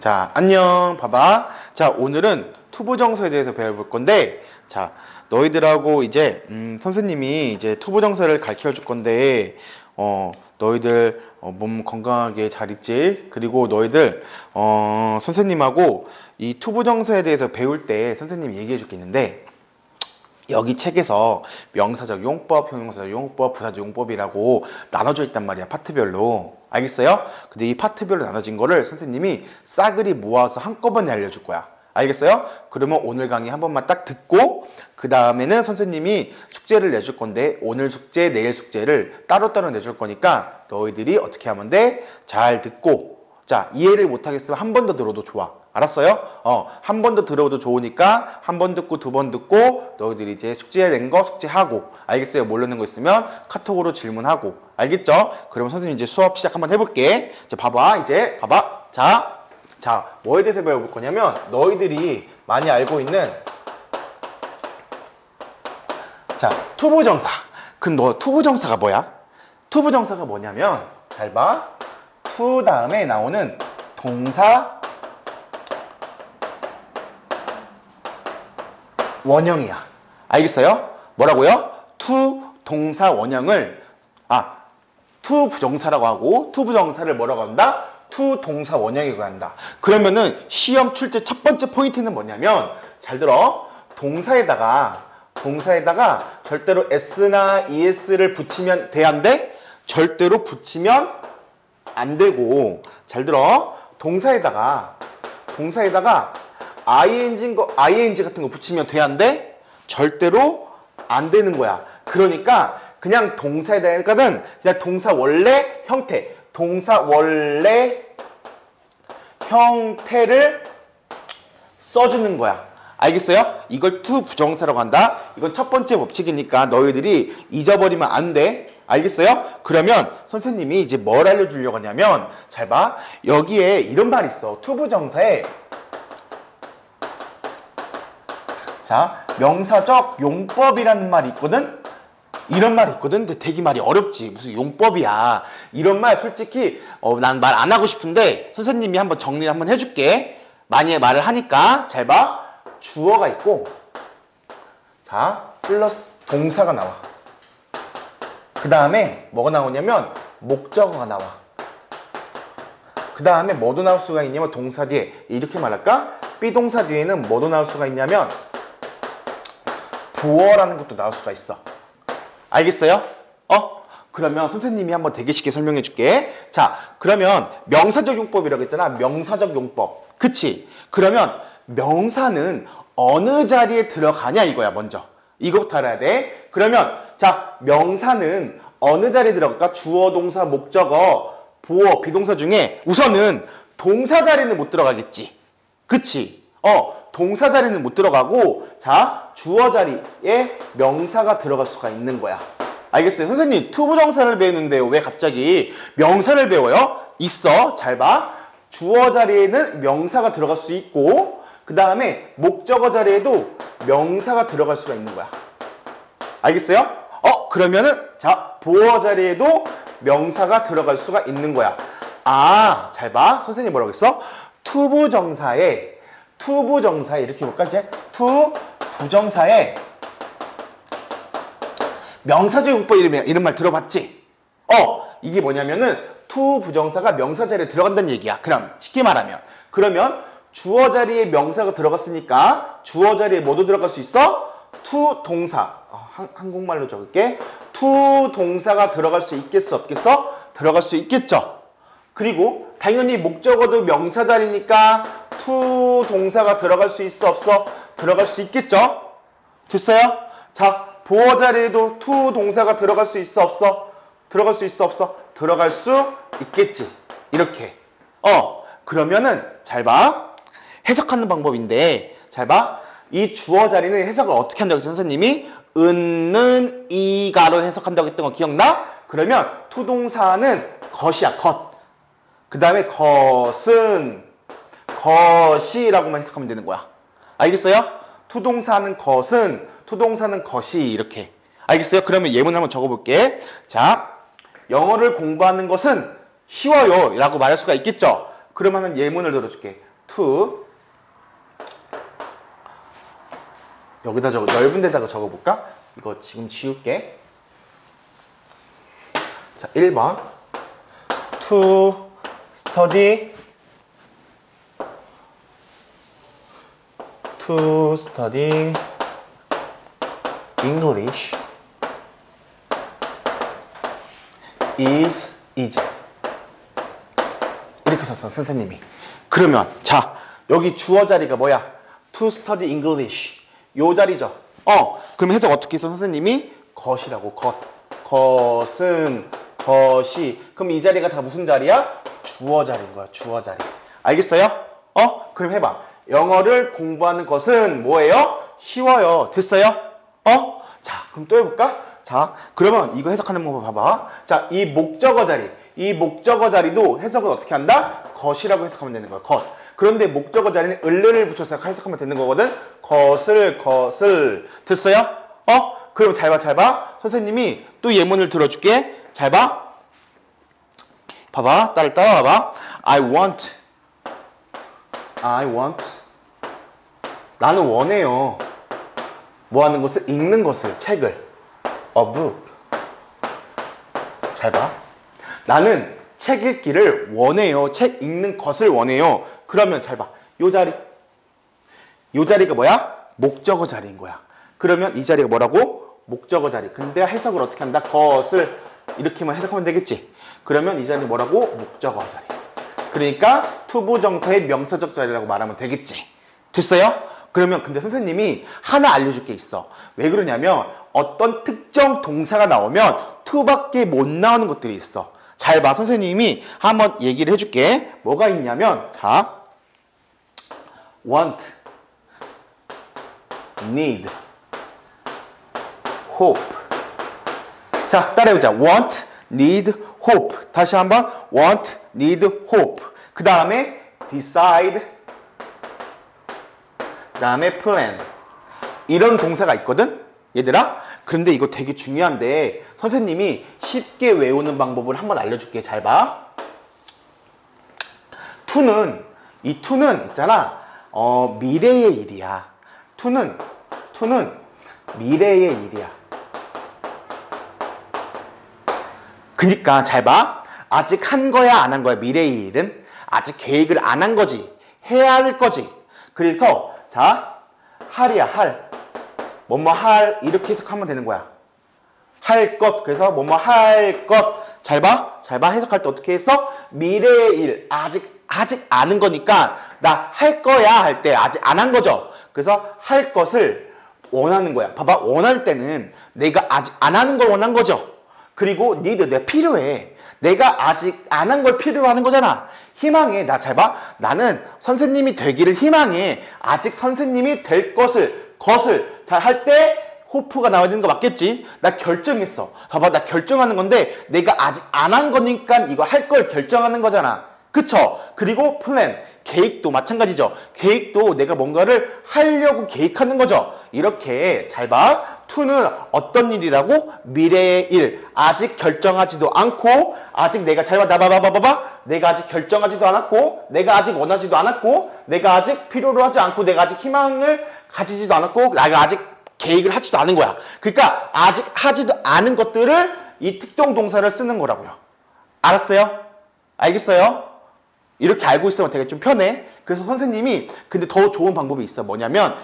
자, 안녕. 봐봐. 자, 오늘은 투부정서에 대해서 배워볼 건데, 자, 너희들하고 이제, 음, 선생님이 이제 투부정서를 가르쳐 줄 건데, 어, 너희들 어, 몸 건강하게 잘 있지? 그리고 너희들, 어, 선생님하고 이 투부정서에 대해서 배울 때 선생님이 얘기해 줄 게 있는데, 여기 책에서 명사적 용법, 형용사적 용법, 부사적 용법이라고 나눠져 있단 말이야 파트별로 알겠어요? 근데 이 파트별로 나눠진 거를 선생님이 싸그리 모아서 한꺼번에 알려줄 거야 알겠어요? 그러면 오늘 강의 한 번만 딱 듣고 그 다음에는 선생님이 숙제를 내줄 건데 오늘 숙제, 내일 숙제를 따로따로 내줄 거니까 너희들이 어떻게 하면 돼? 잘 듣고 자 이해를 못하겠으면 한 번 더 들어도 좋아 알았어요? 어, 한 번 더 들어도 좋으니까 한 번 듣고 두 번 듣고 너희들이 이제 숙제낸 거 숙제하고 알겠어요? 모르는 거 있으면 카톡으로 질문하고 알겠죠? 그러면 선생님 이제 수업 시작 한번 해볼게. 자, 봐봐 이제 봐봐. 자, 자 뭐에 대해서 배워볼 거냐면 너희들이 많이 알고 있는 자 투부정사. 그럼 너 투부정사가 뭐야? 투부정사가 뭐냐면 잘 봐. 투 다음에 나오는 동사 원형이야. 알겠어요? 뭐라고요? 투 동사 원형을 아, 투 부정사라고 하고 투 부정사를 뭐라고 한다? 투 동사 원형이라고 한다. 그러면은 시험 출제 첫 번째 포인트는 뭐냐면 잘 들어. 동사에다가 동사에다가 절대로 s나 es를 붙이면 돼 안 돼? 절대로 붙이면 안 되고 잘 들어. 동사에다가 동사에다가 ing 거 ing 같은 거 붙이면 돼안 돼? 절대로 안 되는 거야. 그러니까 그냥 동사에다가는 그냥 동사 원래 형태, 동사 원래 형태를 써주는 거야. 알겠어요? 이걸 투 부정사라고 한다. 이건 첫 번째 법칙이니까 너희들이 잊어버리면 안 돼. 알겠어요? 그러면 선생님이 이제 뭘 알려주려고 하냐면 잘 봐. 여기에 이런 말이 있어. 투 부정사에 자, 명사적 용법이라는 말이 있거든? 이런 말이 있거든? 근데 되게 말이 어렵지. 무슨 용법이야. 이런 말 솔직히, 어, 난 말 안 하고 싶은데, 선생님이 한번 정리를 한번 해줄게. 많이 말을 하니까. 잘 봐. 주어가 있고, 자, 플러스 동사가 나와. 그 다음에 뭐가 나오냐면, 목적어가 나와. 그 다음에 뭐도 나올 수가 있냐면, 동사 뒤에. 이렇게 말할까? 비동사 뒤에는 뭐도 나올 수가 있냐면, 부어라는 것도 나올 수가 있어. 알겠어요? 어? 그러면 선생님이 한번 되게 쉽게 설명해 줄게. 자, 그러면 명사적 용법이라고 했잖아. 명사적 용법. 그치? 그러면 명사는 어느 자리에 들어가냐 이거야, 먼저. 이거부터 알아야 돼. 그러면, 자, 명사는 어느 자리에 들어갈까? 주어, 동사, 목적어, 보어, 비동사 중에 우선은 동사 자리는 못 들어가겠지. 그치? 어, 동사 자리는 못 들어가고 자 주어 자리에 명사가 들어갈 수가 있는 거야. 알겠어요? 선생님 투부정사를 배우는데요 왜 갑자기 명사를 배워요? 있어 잘 봐. 주어 자리에는 명사가 들어갈 수 있고 그 다음에 목적어 자리에도 명사가 들어갈 수가 있는 거야. 알겠어요? 어 그러면은 자 보어 자리에도 명사가 들어갈 수가 있는 거야. 아 잘 봐. 선생님 뭐라고 했어? 투부정사에 투부정사에 이렇게 볼까 이제? 투 부정사에 명사적 용법 이름 이런 말 들어봤지? 어 이게 뭐냐면은 투 부정사가 명사 자리에 들어간다는 얘기야. 그럼 쉽게 말하면 그러면 주어 자리에 명사가 들어갔으니까 주어 자리에 뭐도 들어갈 수 있어? 투 동사 어, 한, 한국말로 적을게. 투 동사가 들어갈 수 있겠어 없겠어? 들어갈 수 있겠죠. 그리고 당연히 목적어도 명사 자리니까 투 동사가 들어갈 수 있어 없어? 들어갈 수 있겠죠? 됐어요? 자, 보어 자리에도 투 동사가 들어갈 수 있어 없어? 들어갈 수 있어 없어? 들어갈 수 있겠지. 이렇게. 어, 그러면은 잘 봐. 해석하는 방법인데 잘 봐. 이 주어 자리는 해석을 어떻게 한다고 했어, 선생님이? 은는 이가로 해석한다고 했던 거 기억나? 그러면 투동사는 것이야, 것. 그 다음에 것은 것이라고만 해석하면 되는 거야. 알겠어요? 투동사는 것은 투동사는 것이 이렇게. 알겠어요? 그러면 예문 한번 적어볼게. 자, 영어를 공부하는 것은 쉬워요 라고 말할 수가 있겠죠? 그러면은 예문을 들어줄게. to 여기다 적어 넓은 데다가 적어볼까? 이거 지금 지울게. 자, 1번 to study to study English is easy. 이렇게 썼어, 선생님이. 그러면, 자, 여기 주어 자리가 뭐야? To study English. 요 자리죠. 어, 그럼 해석 어떻게 했어, 선생님이? 것이라고, 것. 것은, 것이. 그럼 이 자리가 다 무슨 자리야? 주어 자리인 거야, 주어 자리. 알겠어요? 어? 그럼 해봐. 영어를 공부하는 것은 뭐예요? 쉬워요. 됐어요? 어? 자, 그럼 또 해볼까? 자, 그러면 이거 해석하는 방법 봐봐. 자, 이 목적어 자리. 이 목적어 자리도 해석을 어떻게 한다? 것이라고 해석하면 되는 거야. 것. 그런데 목적어 자리는 을를 붙여서 해석하면 되는 거거든. 것을, 것을. 됐어요? 어? 그럼 잘 봐, 잘 봐. 선생님이 또 예문을 들어줄게. 잘 봐. 봐봐. 따라 따라와봐. I want. I want. 나는 원해요. 뭐 하는 것을? 읽는 것을. 책을. A book. 잘 봐. 나는 책 읽기를 원해요. 책 읽는 것을 원해요. 그러면 잘 봐. 요 자리. 요 자리가 뭐야? 목적어 자리인 거야. 그러면 이 자리가 뭐라고? 목적어 자리. 근데 해석을 어떻게 한다? 것을 이렇게만 해석하면 되겠지. 그러면 이 자리 뭐라고? 목적어 자리. 그러니까 투부정사의 명사적 자리라고 말하면 되겠지. 됐어요? 그러면 근데 선생님이 하나 알려줄 게 있어. 왜 그러냐면 어떤 특정 동사가 나오면 투밖에 못 나오는 것들이 있어. 잘 봐. 선생님이 한번 얘기를 해줄게. 뭐가 있냐면 자 want, need, hope. 자, 따라해보자. want, need, hope. 다시 한번 want, need, hope. 그 다음에 decide, 그 다음에 plan. 이런 동사가 있거든? 얘들아? 그런데 이거 되게 중요한데 선생님이 쉽게 외우는 방법을 한번 알려줄게. 잘 봐. to는 이 to는 있잖아. 어, 미래의 일이야. to는 to는 미래의 일이야. 그니까 잘 봐. 아직 한 거야 안 한 거야 미래의 일은 아직 계획을 안 한 거지 해야 할 거지. 그래서 자 할이야 할 뭐뭐 할 이렇게 해석하면 되는 거야. 할 것 그래서 뭐뭐 할 것 잘 봐. 잘 봐. 해석할 때 어떻게 했어? 미래의 일 아직 아직 아는 거니까 나 할 거야 할 때 아직 안 한 거죠. 그래서 할 것을 원하는 거야. 봐봐. 원할 때는 내가 아직 안 하는 걸 원한 거죠. 그리고 니들 내가 필요해. 내가 아직 안 한 걸 필요로 하는 거잖아. 희망해. 나 잘 봐. 나는 선생님이 되기를 희망해. 아직 선생님이 될 것을, 것을 할때 호프가 나와야 되는 거 맞겠지? 나 결정했어. 봐봐. 나 결정하는 건데 내가 아직 안 한 거니까 이거 할 걸 결정하는 거잖아. 그쵸? 그리고 플랜. 계획도 마찬가지죠. 계획도 내가 뭔가를 하려고 계획하는 거죠. 이렇게 잘 봐. to는 어떤 일이라고? 미래의 일. 아직 결정하지도 않고, 아직 내가 잘 봐. 나 봐봐, 봐봐, 봐봐. 내가 아직 결정하지도 않았고, 내가 아직 원하지도 않았고, 내가 아직 필요로 하지 않고, 내가 아직 희망을 가지지도 않았고, 내가 아직 계획을 하지도 않은 거야. 그러니까 아직 하지도 않은 것들을 이 특정 동사를 쓰는 거라고요. 알았어요? 알겠어요? 이렇게 알고 있으면 되게 좀 편해. 그래서 선생님이 근데 더 좋은 방법이 있어. 뭐냐면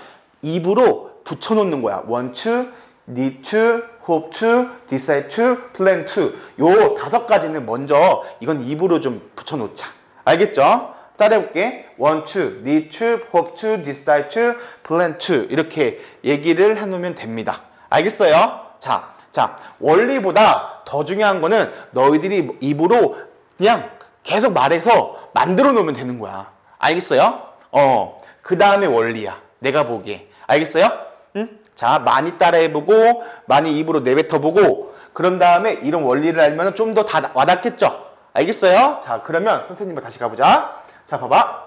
입으로 붙여놓는 거야. want to, need to, hope to, decide to, plan to. 요 다섯 가지는 먼저 이건 입으로 좀 붙여놓자. 알겠죠? 따라해볼게. want to, need to, hope to, decide to, plan to. 이렇게 얘기를 해놓으면 됩니다. 알겠어요? 자, 자, 원리보다 더 중요한 거는 너희들이 입으로 그냥 계속 말해서 만들어 놓으면 되는 거야. 알겠어요? 어, 그 다음에 원리야. 내가 보기에. 알겠어요? 응? 자, 많이 따라해보고, 많이 입으로 내뱉어보고, 그런 다음에 이런 원리를 알면 좀 더 다 와닿겠죠? 알겠어요? 자, 그러면 선생님과 다시 가보자. 자, 봐봐.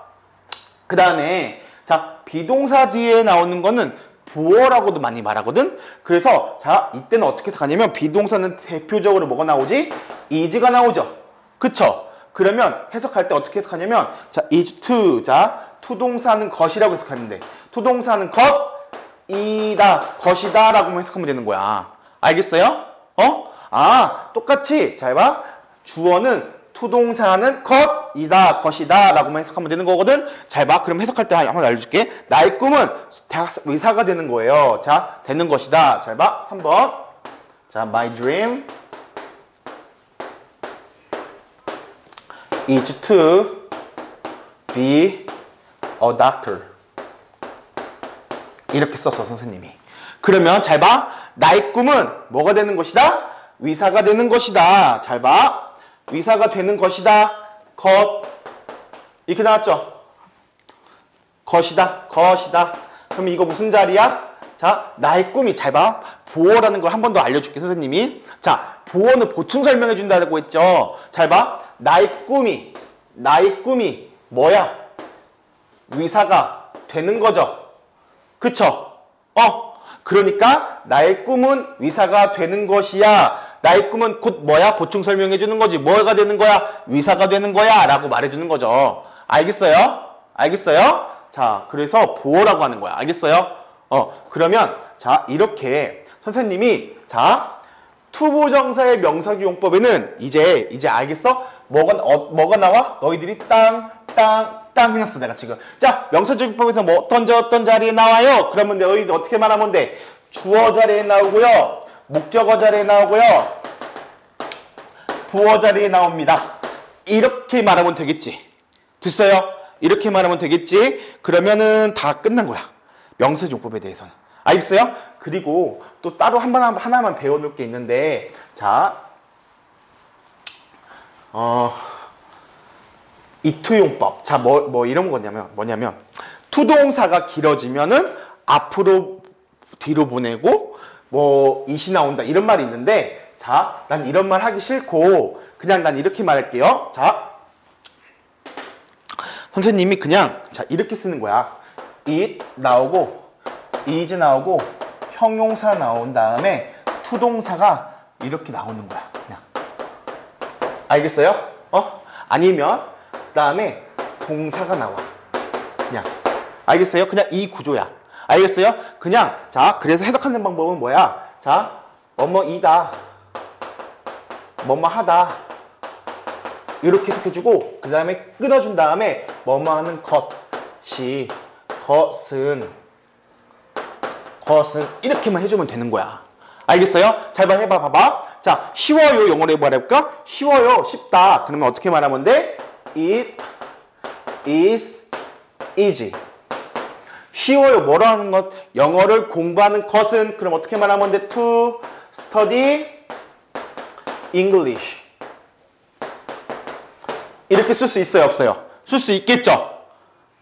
그 다음에, 자, 비동사 뒤에 나오는 거는 부어라고도 많이 말하거든? 그래서, 자, 이때는 어떻게 해석하냐면, 비동사는 대표적으로 뭐가 나오지? is가 나오죠? 그쵸? 그러면 해석할 때 어떻게 해석하냐면 자 is to 자 투동사는 것이라고 해석하면 돼. 투동사는 것이다, 것이다 라고 해석하면 되는 거야. 알겠어요? 어? 아, 똑같이 잘 봐. 주어는 투동사는 것이다, 것이다 라고만 해석하면 되는 거거든. 잘 봐. 그럼 해석할 때 한번 알려줄게. 나의 꿈은 대학 의사가 되는 거예요. 자, 되는 것이다. 잘 봐. 3번. 자, my dream is to be a doctor. 이렇게 썼어, 선생님이. 그러면 잘 봐. 나의 꿈은 뭐가 되는 것이다? 의사가 되는 것이다. 잘 봐. 의사가 되는 것이다. 것. 이렇게 나왔죠? 것이다. 것이다. 그럼 이거 무슨 자리야? 자, 나의 꿈이 잘 봐. 보어라는 걸 한 번 더 알려줄게, 선생님이. 자, 보어는 보충 설명해 준다고 했죠? 잘 봐. 나의 꿈이, 나의 꿈이 뭐야? 의사가 되는 거죠. 그쵸? 어. 그러니까 나의 꿈은 의사가 되는 것이야. 나의 꿈은 곧 뭐야? 보충 설명해 주는 거지. 뭐가 되는 거야? 의사가 되는 거야. 라고 말해 주는 거죠. 알겠어요? 알겠어요? 자, 그래서 보어라고 하는 거야. 알겠어요? 어, 그러면 자, 이렇게 선생님이 자, 투부정사의 명사규용법에는 이제 이제 알겠어? 뭐가 어, 뭐가 나와? 너희들이 땅, 땅, 땅 해놨어 내가 지금. 자, 명사규용법에서 뭐 어떤 자 어떤 자리에 나와요? 그러면 너희들 어떻게 말하면 돼? 주어 자리에 나오고요, 목적어 자리에 나오고요, 부어 자리에 나옵니다. 이렇게 말하면 되겠지. 됐어요? 이렇게 말하면 되겠지. 그러면은 다 끝난 거야. 명사용법에 대해서는. 알겠어요? 그리고 또 따로 한 번 하나만 배워놓을 게 있는데, 자, 어, 이투용법. 자, 뭐, 뭐 이런 거냐면, 뭐냐면, 투동사가 길어지면은 앞으로 뒤로 보내고, 뭐, 이시 나온다. 이런 말이 있는데, 자, 난 이런 말 하기 싫고, 그냥 난 이렇게 말할게요. 자, 선생님이 그냥, 자, 이렇게 쓰는 거야. it 나오고, is 나오고, 형용사 나온 다음에 투동사가 이렇게 나오는 거야. 알겠어요? 어? 아니면 그 다음에 동사가 나와. 그냥. 알겠어요? 그냥 이 구조야. 알겠어요? 그냥 자, 그래서 해석하는 방법은 뭐야? 자, 뭐뭐 이다. 뭐뭐 하다. 이렇게 해석해주고 그 다음에 끊어준 다음에 뭐뭐 하는 것이 것은 것은 이렇게만 해주면 되는 거야. 알겠어요? 잘 봐, 해봐, 봐봐. 자, 쉬워요. 영어로 말해볼까? 쉬워요. 쉽다. 그러면 어떻게 말하면 돼? It is easy. 쉬워요. 뭐로 하는 것? 영어를 공부하는 것은 그럼 어떻게 말하면 돼? To study English. 이렇게 쓸 수 있어요? 없어요? 쓸 수 있겠죠?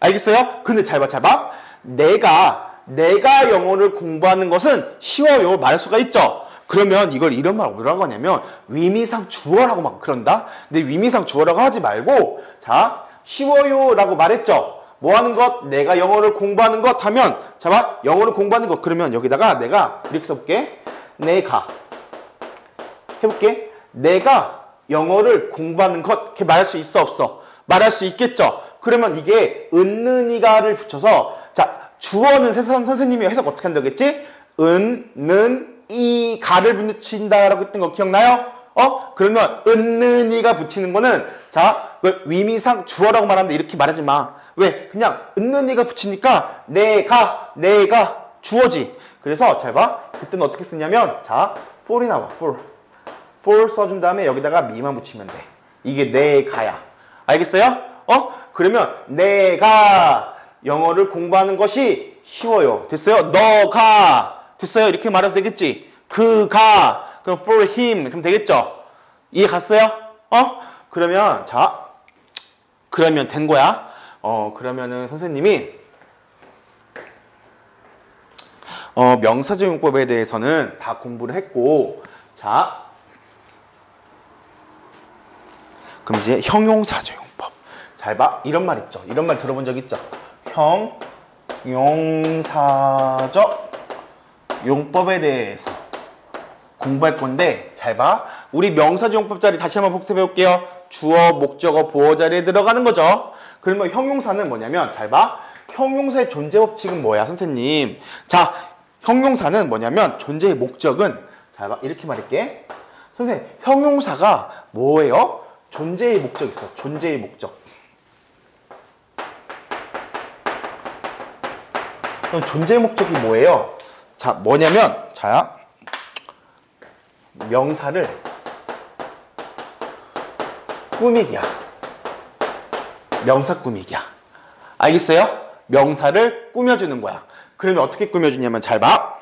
알겠어요? 근데 잘 봐, 잘 봐. 내가, 내가 영어를 공부하는 것은 쉬워요. 말할 수가 있죠? 그러면 이걸 이런 말 뭐라고 하냐면 위미상 주어라고 막 그런다? 근데 위미상 주어라고 하지 말고 자, 쉬워요 라고 말했죠? 뭐 하는 것? 내가 영어를 공부하는 것 하면 자 봐. 영어를 공부하는 것 그러면 여기다가 내가 이렇게 써볼게. 내가 해볼게. 내가 영어를 공부하는 것 이렇게 말할 수 있어 없어? 말할 수 있겠죠. 그러면 이게 은는이가를 붙여서 자 주어는 선- 선생님이 해석 어떻게 한다고 했지? 은 는 이 가를 붙인다라고 했던 거 기억나요? 어? 그러면 은는이가 붙이는 거는 자 그걸 위미상 주어라고 말하는데 이렇게 말하지 마. 왜? 그냥 은는이가 붙이니까 내가 내가 주어지. 그래서 잘 봐. 그때는 어떻게 쓰냐면 자 for이 나와 for. for 써준 다음에 여기다가 미만 붙이면 돼. 이게 내가야. 알겠어요? 어? 그러면 내가 영어를 공부하는 것이 쉬워요. 됐어요? 너가 됐어요? 이렇게 말해도 되겠지? 그가 그럼 for him 그럼 되겠죠? 이해 갔어요? 어? 그러면 자 그러면 된 거야. 어 그러면은 선생님이 어 명사적용법에 대해서는 다 공부를 했고 자 그럼 이제 형용사적용법. 잘 봐. 이런 말 있죠. 이런 말 들어본 적 있죠? 형용사적 용법에 대해서 공부할 건데 잘 봐. 우리 명사적용법 자리 다시 한번 복습해 볼게요. 주어, 목적어, 보어 자리에 들어가는 거죠. 그러면 형용사는 뭐냐면 잘 봐. 형용사의 존재 법칙은 뭐야, 선생님? 자, 형용사는 뭐냐면 존재의 목적은 잘 봐. 이렇게 말할게. 선생님, 형용사가 뭐예요? 존재의 목적 있어. 존재의 목적. 그럼 존재의 목적이 뭐예요? 자, 뭐냐면 자야. 명사를 꾸미기야. 명사 꾸미기야. 알겠어요? 명사를 꾸며주는 거야. 그러면 어떻게 꾸며주냐면 잘 봐.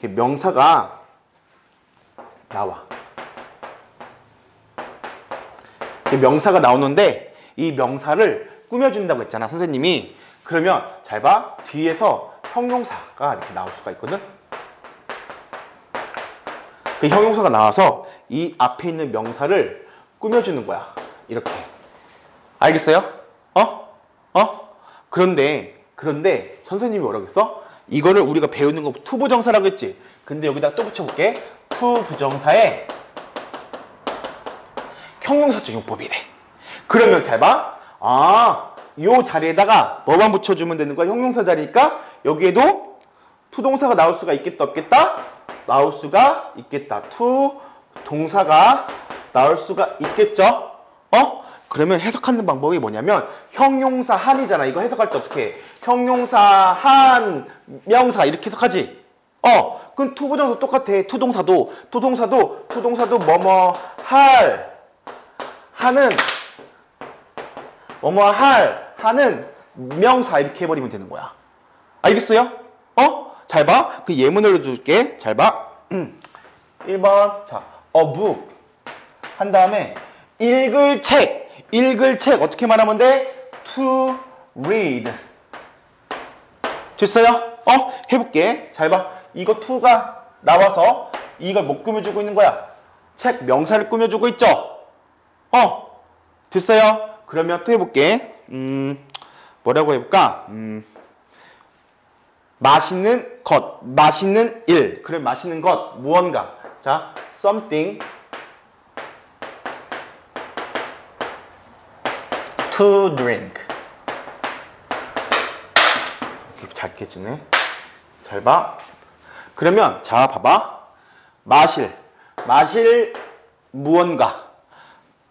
명사가 나와. 명사가 나오는데 이 명사를 꾸며준다고 했잖아 선생님이. 그러면 잘 봐. 뒤에서 형용사가 이렇게 나올 수가 있거든. 그 형용사가 나와서 이 앞에 있는 명사를 꾸며주는 거야. 이렇게. 알겠어요? 어? 어? 그런데, 그런데 선생님이 뭐라고 했어? 이거를 우리가 배우는 거 투부정사라고 했지? 근데 여기다 또 붙여볼게. 투부정사에 형용사적 용법이 래. 그러면 잘 봐. 아, 요 자리에다가 뭐만 붙여주면 되는 거야? 형용사 자리니까 여기에도 투 동사가 나올 수가 있겠다 없겠다? 나올 수가 있겠다. 투 동사가 나올 수가 있겠죠? 어? 그러면 해석하는 방법이 뭐냐면 형용사 한이잖아. 이거 해석할 때 어떻게 해? 형용사 한 명사 이렇게 해석하지? 어, 그럼 투부정사 똑같아. 투동사도 투동사도 투동사도 뭐뭐 할 하는 뭐뭐 할 하는 명사 이렇게 해버리면 되는 거야. 알겠어요? 어? 잘 봐. 그 예문으로 줄게. 잘 봐. 음. 1번. 자, a book. 한 다음에 읽을 책. 읽을 책 어떻게 말하면 돼? to read. 됐어요? 어? 해볼게. 잘 봐. 이거 to가 나와서 이걸 못 꾸며주고 있는 거야. 책 명사를 꾸며주고 있죠? 어? 됐어요? 그러면 또 해볼게. 음, 뭐라고 해볼까? 음, 맛있는 것, 맛있는 일. 그래, 맛있는 것, 무언가. 자, something to drink. 잘 깨지네. 잘 봐. 그러면, 자, 봐봐. 마실, 마실 무언가.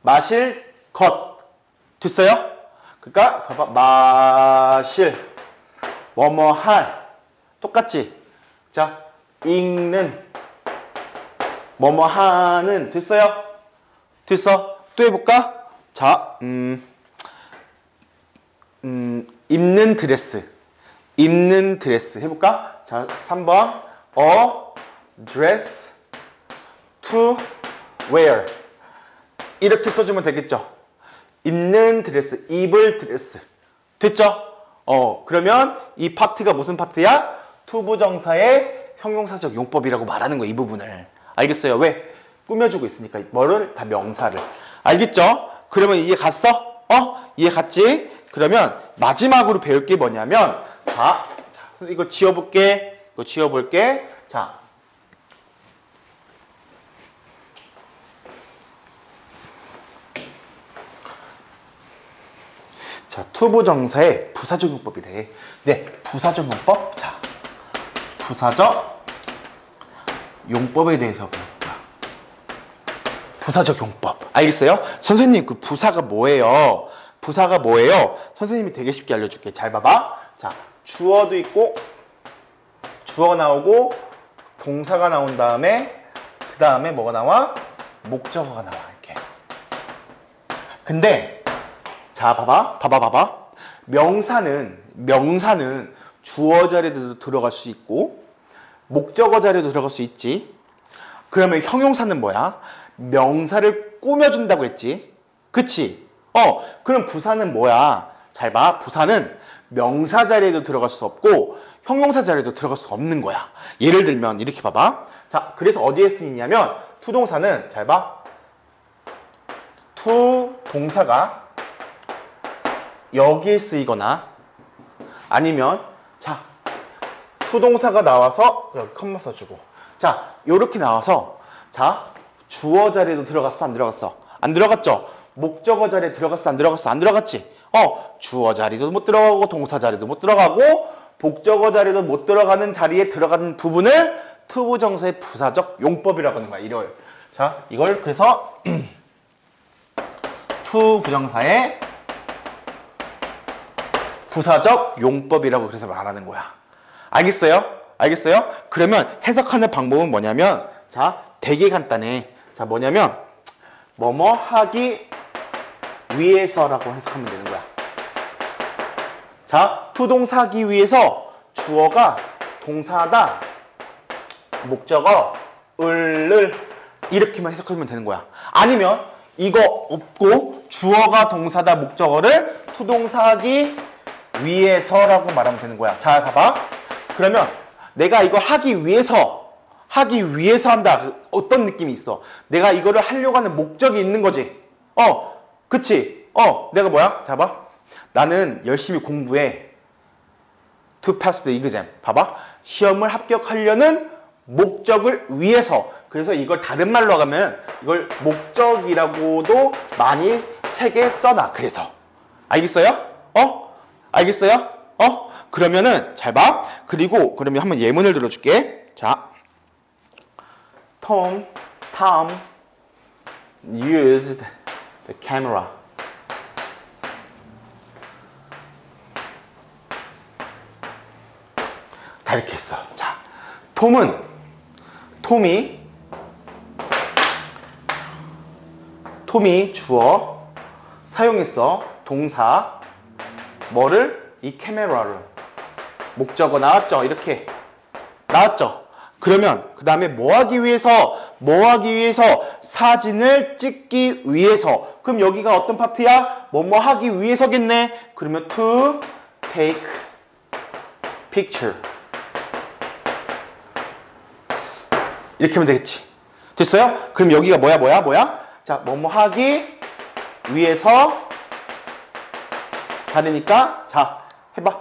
마실 것. 됐어요? 그러니까, 봐봐. 마실, 뭐뭐 할. 똑같지? 자, 읽는, 뭐뭐 하는. 됐어요? 됐어? 또 해볼까? 자, 음, 음, 입는 드레스. 입는 드레스. 해볼까? 자, 3번. A dress to wear. 이렇게 써주면 되겠죠? 입는 드레스, 입을 드레스. 됐죠? 어, 그러면 이 파트가 무슨 파트야? 투부정사의 형용사적 용법이라고 말하는 거, 이 부분을. 알겠어요? 왜? 꾸며주고 있으니까. 뭐를? 다 명사를. 알겠죠? 그러면 이해 갔어? 어? 이해 갔지? 그러면 마지막으로 배울 게 뭐냐면, 자, 자 이거 지워볼게. 이거 지워볼게. 자, 자, 투부정사의 부사적 용법이 래. 네, 부사적 용법. 자, 부사적 용법에 대해서 배울까? 부사적 용법. 알겠어요? 선생님, 그 부사가 뭐예요? 부사가 뭐예요? 선생님이 되게 쉽게 알려줄게. 잘 봐봐. 자, 주어도 있고, 주어가 나오고, 동사가 나온 다음에, 그 다음에 뭐가 나와? 목적어가 나와. 이렇게. 근데, 자, 봐봐. 봐봐, 봐봐. 명사는, 명사는 주어 자리에도 들어갈 수 있고, 목적어 자리에도 들어갈 수 있지. 그러면 형용사는 뭐야? 명사를 꾸며준다고 했지. 그치? 어, 그럼 부사는 뭐야? 잘 봐. 부사는 명사 자리에도 들어갈 수 없고, 형용사 자리에도 들어갈 수 없는 거야. 예를 들면, 이렇게 봐봐. 자, 그래서 어디에 쓰이냐면, 투동사는, 잘 봐. 투 동사가 여기에 쓰이거나 아니면 자 투동사가 나와서 여기 컴마 써주고. 자 요렇게 나와서 자 주어 자리에도 들어갔어 안 들어갔어? 안 들어갔죠? 목적어 자리에 들어갔어 안 들어갔어? 안 들어갔지? 어 주어 자리도 못 들어가고 동사 자리도 못 들어가고 복적어 자리도 못 들어가는 자리에 들어가는 부분을 투부정사의 부사적 용법이라고 하는 거야 이걸 자 이걸 그래서 투 부정사의 부사적 용법이라고 그래서 말하는 거야 알겠어요? 알겠어요? 그러면 해석하는 방법은 뭐냐면 자 되게 간단해 자 뭐냐면 뭐뭐 하기 위해서라고 해석하면 되는 거야. 자, 투동사기 위해서 주어가 동사다, 목적어, 을을 이렇게만 해석하면 되는 거야. 아니면 이거 없고 주어가 동사다, 목적어를 투동사하기 위해서라고 말하면 되는 거야. 자, 봐봐. 그러면 내가 이거 하기 위해서 하기 위해서 한다. 그 어떤 느낌이 있어? 내가 이거를 하려고 하는 목적이 있는 거지. 어, 그치? 어, 내가 뭐야? 자, 봐. 나는 열심히 공부해. To pass the exam. 봐봐. 시험을 합격하려는 목적을 위해서. 그래서 이걸 다른 말로 하면 이걸 목적이라고도 많이 책에 써놔. 그래서. 알겠어요? 어? 알겠어요? 어? 그러면은 잘 봐. 그리고 그러면 한번 예문을 들어줄게. 자. Tom, Tom used the camera. 다 이렇게 했어. 자, 톰은 톰이 톰이 주어 사용했어. 동사 뭐를 이 카메라를 목적어 나왔죠. 이렇게 나왔죠. 그러면 그 다음에 뭐 하기 위해서 뭐 하기 위해서 사진을 찍기 위해서 그럼 여기가 어떤 파트야? 뭐 뭐 하기 위해서겠네. 그러면 to take picture 이렇게 하면 되겠지. 됐어요? 그럼 여기가 뭐야 뭐야 뭐야? 자, 뭐뭐 하기 위해서 자르니까 자, 해봐.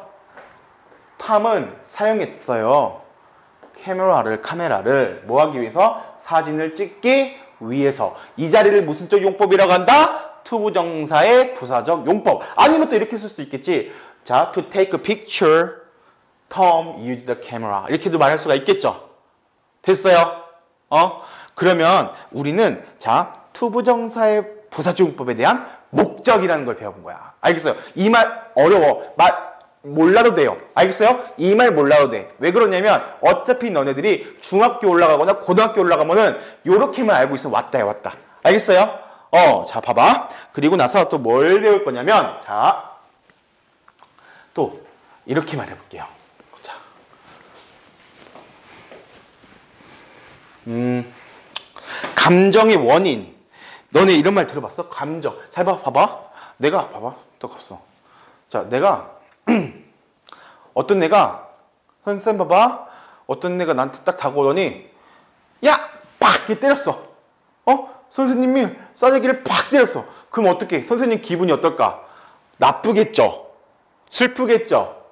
탐은 사용했어요. 카메라를 카메라를 뭐 하기 위해서 사진을 찍기 위해서. 이 자리를 무슨 적 용법이라고 한다? 투부정사의 부사적 용법. 아니면 또 이렇게 쓸 수도 있겠지. 자 to take a picture Tom used the camera. 이렇게도 말할 수가 있겠죠? 됐어요? 어? 그러면 우리는 자 투부정사의 부사적 용법에 대한 목적이라는 걸 배워본 거야 알겠어요 이 말 어려워 말 몰라도 돼요. 알겠어요? 이 말 몰라도 돼. 왜 그러냐면 어차피 너네들이 중학교 올라가거나 고등학교 올라가면은 요렇게만 알고 있으면 왔다야 왔다. 알겠어요? 어, 자 봐봐. 그리고 나서 또 뭘 배울 거냐면 자, 또 이렇게 말해볼게요. 자, 음, 감정의 원인. 너네 이런 말 들어봤어? 감정. 잘 봐, 봐봐. 내가 봐봐. 또 없어. 자, 내가 어떤 애가 선생님 봐봐 어떤 애가 나한테 딱 다가오더니 야! 팍! 이렇게 때렸어 어? 선생님이 싸대기를 팍 때렸어 그럼 어떻게 선생님 기분이 어떨까? 나쁘겠죠 슬프겠죠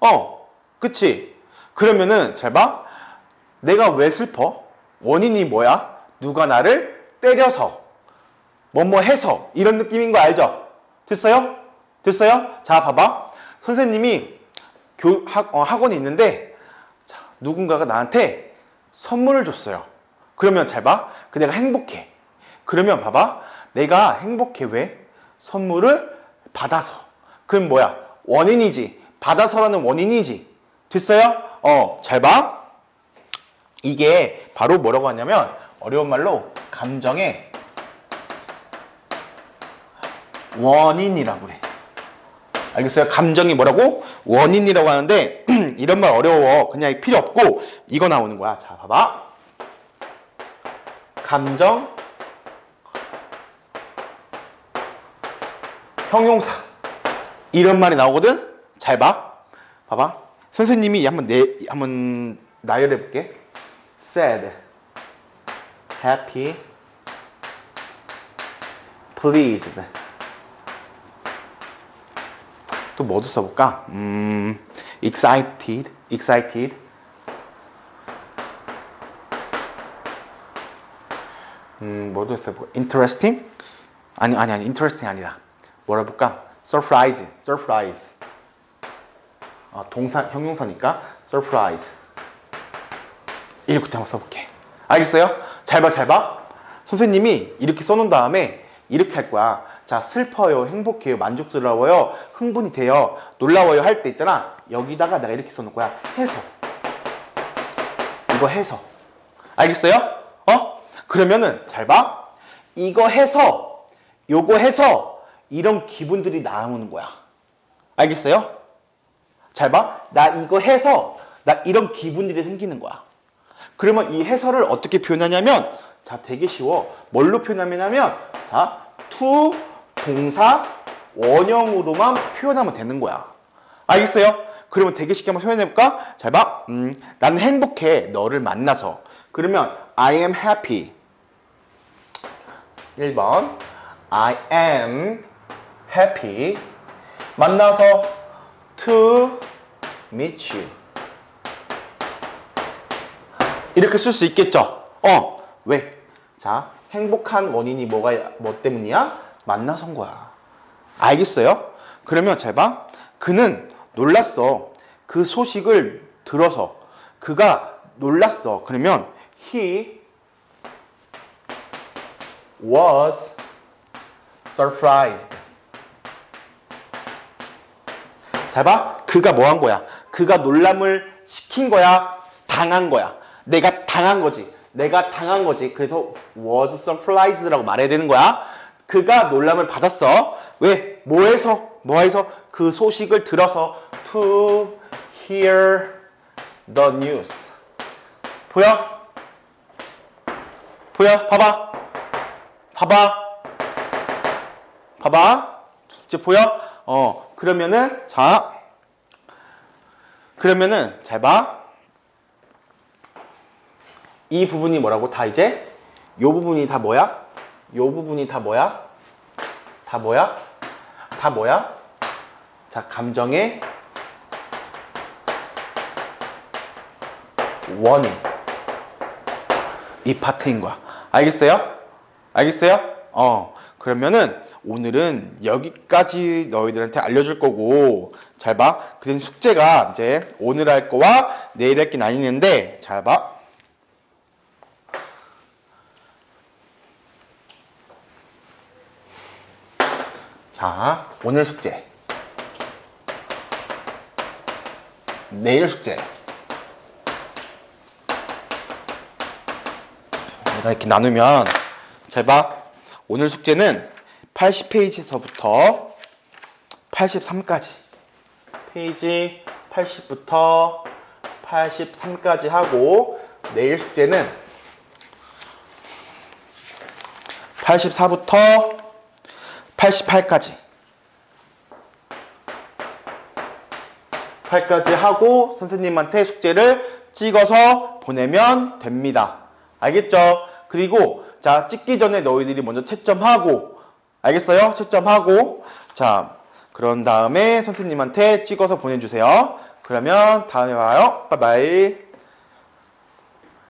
어 그치 그러면은 잘 봐 내가 왜 슬퍼? 원인이 뭐야? 누가 나를 때려서 뭐뭐 해서 이런 느낌인 거 알죠? 됐어요? 됐어요? 자 봐봐 선생님이 교, 학, 어, 학원에 있는데 자, 누군가가 나한테 선물을 줬어요. 그러면 잘 봐. 그 내가 행복해. 그러면 봐봐. 내가 행복해 왜? 선물을 받아서. 그럼 뭐야? 원인이지. 받아서라는 원인이지. 됐어요? 어, 잘 봐. 이게 바로 뭐라고 하냐면 어려운 말로 감정의 원인이라고 그래. 알겠어요? 감정이 뭐라고? 원인이라고 하는데 이런 말 어려워. 그냥 필요 없고 이거 나오는 거야. 자, 봐봐. 감정 형용사 이런 말이 나오거든. 잘 봐. 봐봐. 선생님이 한번 내 한번 나열해 볼게. sad, happy, pleased. 또 뭐도 써볼까? 음, excited, excited. 음, 뭐도 써볼까? interesting, 아니 아니 아니 interesting 아니다. 뭐라 볼까? surprise, surprise. 어, 동사 형용사니까 surprise. 이렇게 한번 써볼게. 알겠어요? 잘 봐, 잘 봐. 선생님이 이렇게 써놓은 다음에 이렇게 할 거야. 자, 슬퍼요, 행복해요, 만족스러워요, 흥분이 돼요, 놀라워요 할 때 있잖아. 여기다가 내가 이렇게 써놓을 거야. 해서. 이거 해서. 알겠어요? 어? 그러면은 잘 봐. 이거 해서 요거 해서 이런 기분들이 나오는 거야. 알겠어요? 잘 봐. 나 이거 해서 나 이런 기분들이 생기는 거야. 그러면 이 해설을 어떻게 표현하냐면 자 되게 쉬워. 뭘로 표현하냐면 자 to 동사 원형으로만 표현하면 되는 거야. 알겠어요? 그러면 되게 쉽게 한번 표현해볼까? 잘 봐. 음, 나는 행복해. 너를 만나서. 그러면 I am happy. 1번 I am happy. 만나서 to meet you. 이렇게 쓸 수 있겠죠? 어, 왜? 자, 행복한 원인이 뭐가, 뭐 때문이야? 만나서인 거야. 알겠어요? 그러면 잘 봐. 그는 놀랐어. 그 소식을 들어서. 그가 놀랐어. 그러면 he was surprised. 잘 봐. 그가 뭐 한 거야? 그가 놀람을 시킨 거야? 당한 거야? 내가 당한 거지. 내가 당한 거지. 그래서 was surprised라고 말해야 되는 거야. 그가 놀람을 받았어. 왜? 뭐해서? 뭐해서? 그 소식을 들어서 to hear the news. 보여? 보여? 봐봐. 봐봐. 봐봐. 이제 보여? 어, 그러면은, 자. 그러면은, 잘 봐. 이 부분이 뭐라고? 다 이제? 요 부분이 다 뭐야? 요 부분이 다 뭐야? 다 뭐야? 다 뭐야? 자, 감정의 원인. 이 파트인 거야. 알겠어요? 알겠어요? 어, 그러면은 오늘은 여기까지 너희들한테 알려줄 거고, 잘 봐. 그 대신 숙제가 이제 오늘 할 거와 내일 할 게 나뉘는데, 잘 봐. 자, 오늘 숙제. 내일 숙제. 내가 이렇게 나누면 잘 봐. 오늘 숙제는 80페이지서부터 83까지. 페이지 80부터 83까지 하고 내일 숙제는 84부터 88까지. 8까지 하고 선생님한테 숙제를 찍어서 보내면 됩니다. 알겠죠? 그리고 자 찍기 전에 너희들이 먼저 채점하고 알겠어요? 채점하고 자 그런 다음에 선생님한테 찍어서 보내주세요. 그러면 다음에 봐요. 바이바이.